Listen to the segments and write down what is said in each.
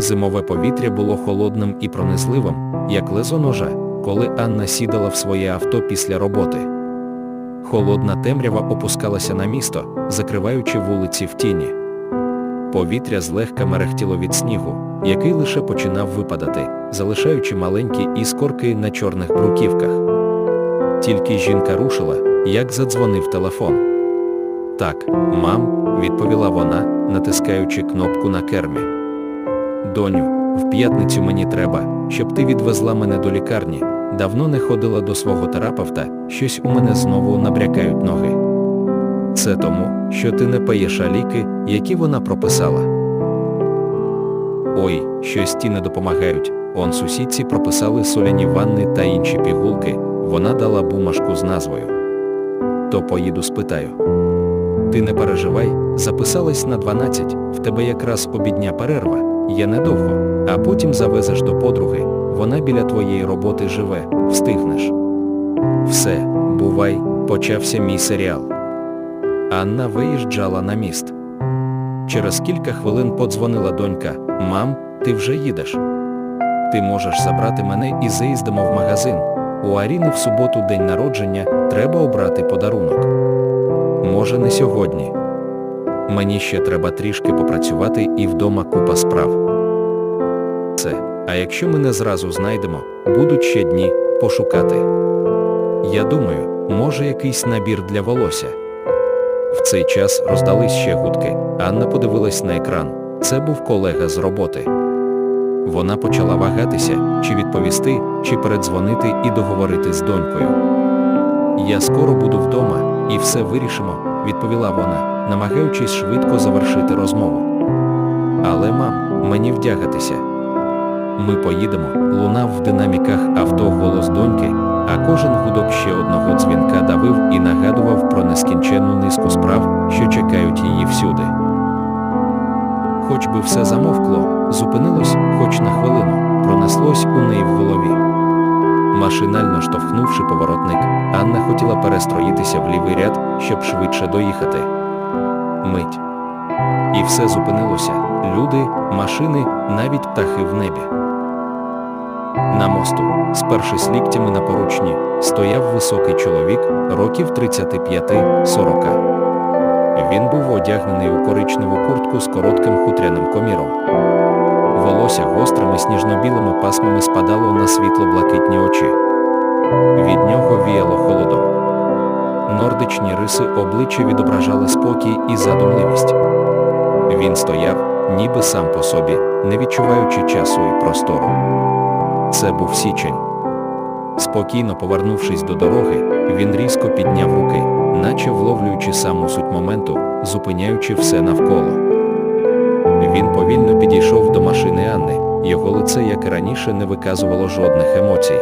Зимове повітря було холодним і пронизливим, як лезо ножа, коли Анна сідала в своє авто після роботи. Холодна темрява опускалася на місто, закриваючи вулиці в тіні. Повітря злегка мерехтіло від снігу, який лише починав випадати, залишаючи маленькі іскорки на чорних бруківках. Тільки жінка рушила, як задзвонив телефон. Так, мам, відповіла вона, натискаючи кнопку на кермі. Доню, в п'ятницю мені треба, щоб ти відвезла мене до лікарні. Давно не ходила до свого терапевта, щось у мене знову набрякають ноги. Це тому, що ти не паєш ліки, які вона прописала. Ой, щось ті не допомагають. Он сусідці прописали соляні ванни та інші пігулки, вона дала бумажку з назвою. То поїду спитаю. Ти не переживай, записалась на 12, в тебе якраз обідня перерва, є недовго, а потім завезеш до подруги, вона біля твоєї роботи живе, встигнеш. Все, бувай, почався мій серіал. Анна виїжджала на міст. Через кілька хвилин подзвонила донька, мам, ти вже їдеш. Ти можеш забрати мене і заїздимо в магазин. У Аріни в суботу день народження, треба обрати подарунок. Може, не сьогодні. Мені ще треба трішки попрацювати і вдома купа справ. Це, а якщо ми не зразу знайдемо, будуть ще дні пошукати. Я думаю, може якийсь набір для волосся. В цей час роздались ще гудки. Анна подивилась на екран. Це був колега з роботи. Вона почала вагатися, чи відповісти, чи передзвонити і договорити з донькою. Я скоро буду вдома, і все вирішимо, відповіла вона, намагаючись швидко завершити розмову. Але, мам, мені вдягатися. Ми поїдемо, лунав в динаміках авто голос доньки, а кожен гудок ще одного дзвінка давив і нагадував про нескінченну низку справ, що чекають її всюди. Хоч би все замовкло, зупинилось, хоч на хвилину, пронеслось у неї в голові. Машинально штовхнувши поворотник, Анна хотіла перестроїтися в лівий ряд, щоб швидше доїхати. Мить. І все зупинилося люди, машини, навіть птахи в небі. На мосту, спершись ліктями на поручні, стояв високий чоловік, років 35-40. Він був одягнений у коричневу куртку з коротким хутряним коміром. Волосся гострими сніжно-білими пасмами спадало на світло-блакитні очі. Риси обличчя відображали спокій і задумливість. Він стояв, ніби сам по собі, не відчуваючи часу і простору. Це був січень. Спокійно повернувшись до дороги, він різко підняв руки, наче вловлюючи саму суть моменту, зупиняючи все навколо. Він повільно підійшов до машини Анни, його лице, як і раніше, не виказувало жодних емоцій.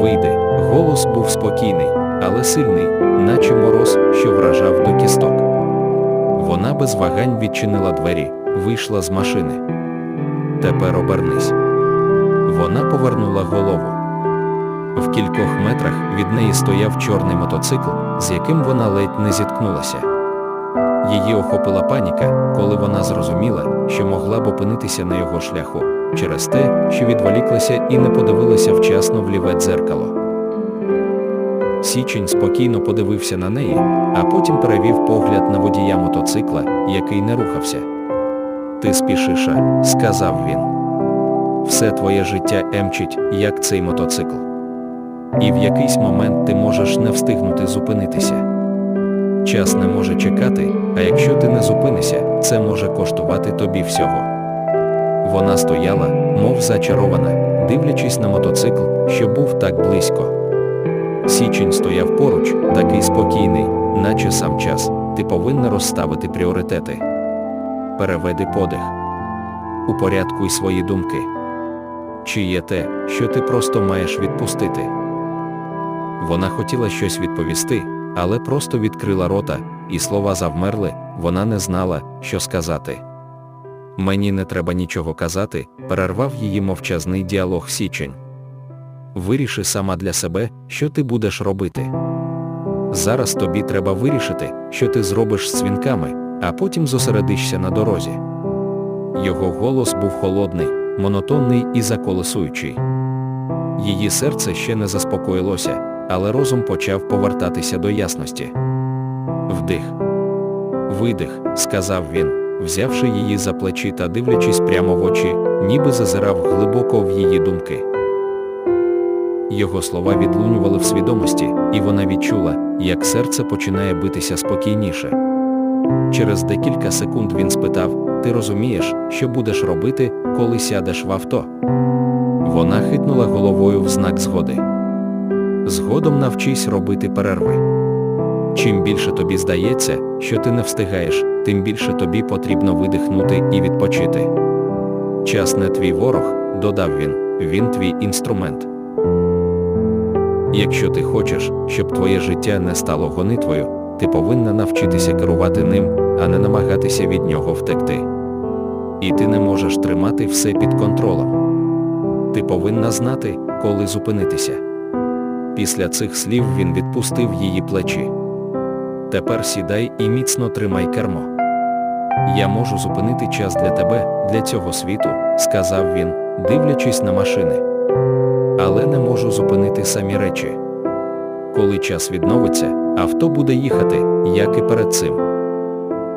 Вийди, голос був спокійний, але сильний, наче мороз, що вражав до кісток. Вона без вагань відчинила двері, вийшла з машини. Тепер обернись. Вона повернула голову. В кількох метрах від неї стояв чорний мотоцикл, з яким вона ледь не зіткнулася. Її охопила паніка, коли вона зрозуміла, що могла б опинитися на його шляху, через те, що відволіклася і не подивилася вчасно в ліве дзеркало. Січень спокійно подивився на неї, а потім перевів погляд на водія мотоцикла, який не рухався. Ти спішиша, сказав він. Все твоє життя емчить, як цей мотоцикл. І в якийсь момент ти можеш не встигнути зупинитися. Час не може чекати, а якщо ти не зупинишся, це може коштувати тобі всього. Вона стояла, мов зачарована, дивлячись на мотоцикл, що був так близько. Січень стояв поруч, такий спокійний, наче сам час, ти повинна розставити пріоритети. Переведи подих. Упорядкуй свої думки. Чи є те, що ти просто маєш відпустити? Вона хотіла щось відповісти, але просто відкрила рота, і слова завмерли, вона не знала, що сказати. Мені не треба нічого казати, перервав її мовчазний діалог січень. Виріши сама для себе, що ти будеш робити. Зараз тобі треба вирішити, що ти зробиш з свінками, а потім зосередишся на дорозі. Його голос був холодний, монотонний і заколесуючий. Її серце ще не заспокоїлося, але розум почав повертатися до ясності. Вдих. Видих, сказав він, взявши її за плечі та дивлячись прямо в очі, ніби зазирав глибоко в її думки. Його слова відлунювали в свідомості, і вона відчула, як серце починає битися спокійніше. Через декілька секунд він спитав: Ти розумієш, що будеш робити, коли сядеш в авто? Вона хитнула головою в знак згоди. Згодом навчись робити перерви. Чим більше тобі здається, що ти не встигаєш, тим більше тобі потрібно видихнути і відпочити. Час не твій ворог, додав він, він твій інструмент. Якщо ти хочеш, щоб твоє життя не стало гонитвою, ти повинна навчитися керувати ним, а не намагатися від нього втекти. І ти не можеш тримати все під контролем. Ти повинна знати, коли зупинитися. Після цих слів він відпустив її плечі. Тепер сідай і міцно тримай кермо. Я можу зупинити час для тебе, для цього світу, сказав він, дивлячись на машини. Але не можу зупинити самі речі. Коли час відновиться, авто буде їхати, як і перед цим.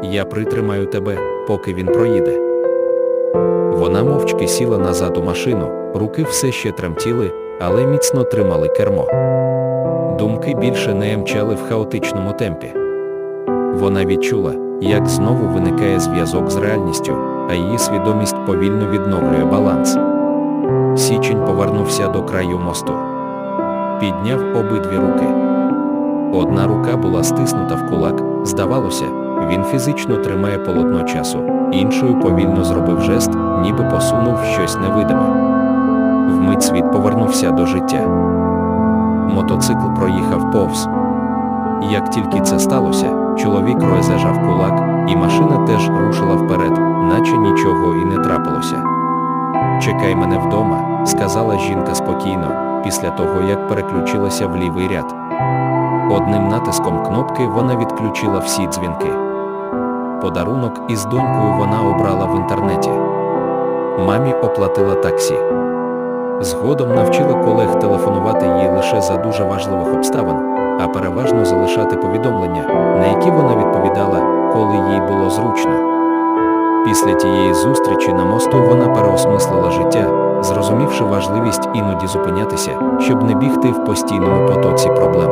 Я притримаю тебе, поки він проїде. Вона мовчки сіла назад у машину, руки все ще тремтіли, але міцно тримали кермо. Думки більше не мчали в хаотичному темпі. Вона відчула, як знову виникає зв'язок з реальністю, а її свідомість повільно відновлює баланс. Січень повернувся до краю мосту. Підняв обидві руки. Одна рука була стиснута в кулак, здавалося, він фізично тримає полотно часу, іншою повільно зробив жест, ніби посунув щось невидиме. Вмить світ повернувся до життя. Мотоцикл проїхав повз. Як тільки це сталося, чоловік розжав кулак, і машина теж рушила вперед, наче нічого і не трапилося. Чекай мене вдома, сказала жінка спокійно, після того як переключилася в лівий ряд. Одним натиском кнопки вона відключила всі дзвінки. Подарунок із донькою вона обрала в інтернеті. Мамі оплатила таксі. Згодом навчила колег телефонувати їй лише за дуже важливих обставин, а переважно залишати повідомлення, на які вона відповідала, коли їй було зручно. Після тієї зустрічі на мосту вона переосмислила життя, зрозумівши важливість іноді зупинятися, щоб не бігти в постійному потоці проблем.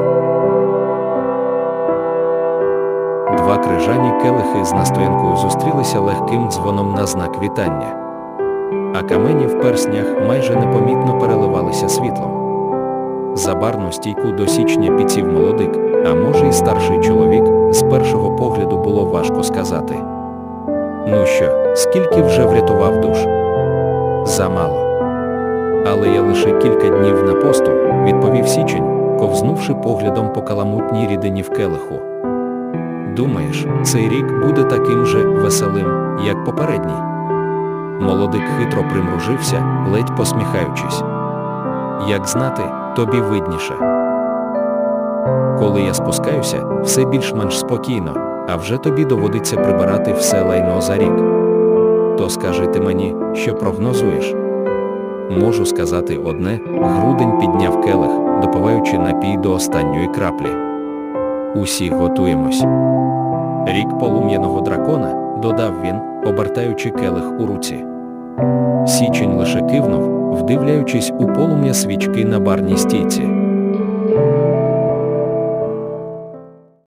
Два крижані келихи з настоянкою зустрілися легким дзвоном на знак вітання. А камені в перснях майже непомітно переливалися світлом. За барну стійку до січня підсів молодик, а може й старший чоловік, з першого погляду було важко сказати. Ну що, скільки вже врятував душ? Замало. Але я лише кілька днів на посту, відповів Січень, ковзнувши поглядом по каламутній рідині в келиху. Думаєш, цей рік буде таким же веселим, як попередній? Молодик хитро примружився, ледь посміхаючись. Як знати, тобі видніше. Коли я спускаюся, все більш-менш спокійно, а вже тобі доводиться прибирати все лайно за рік. То скажи ти мені, що прогнозуєш? Можу сказати одне, грудень підняв келих, допиваючи напій до останньої краплі. Усі готуємось. Рік полум'яного дракона, додав він, обертаючи келих у руці. Січень лише кивнув, вдивляючись у полум'я свічки на барній стійці.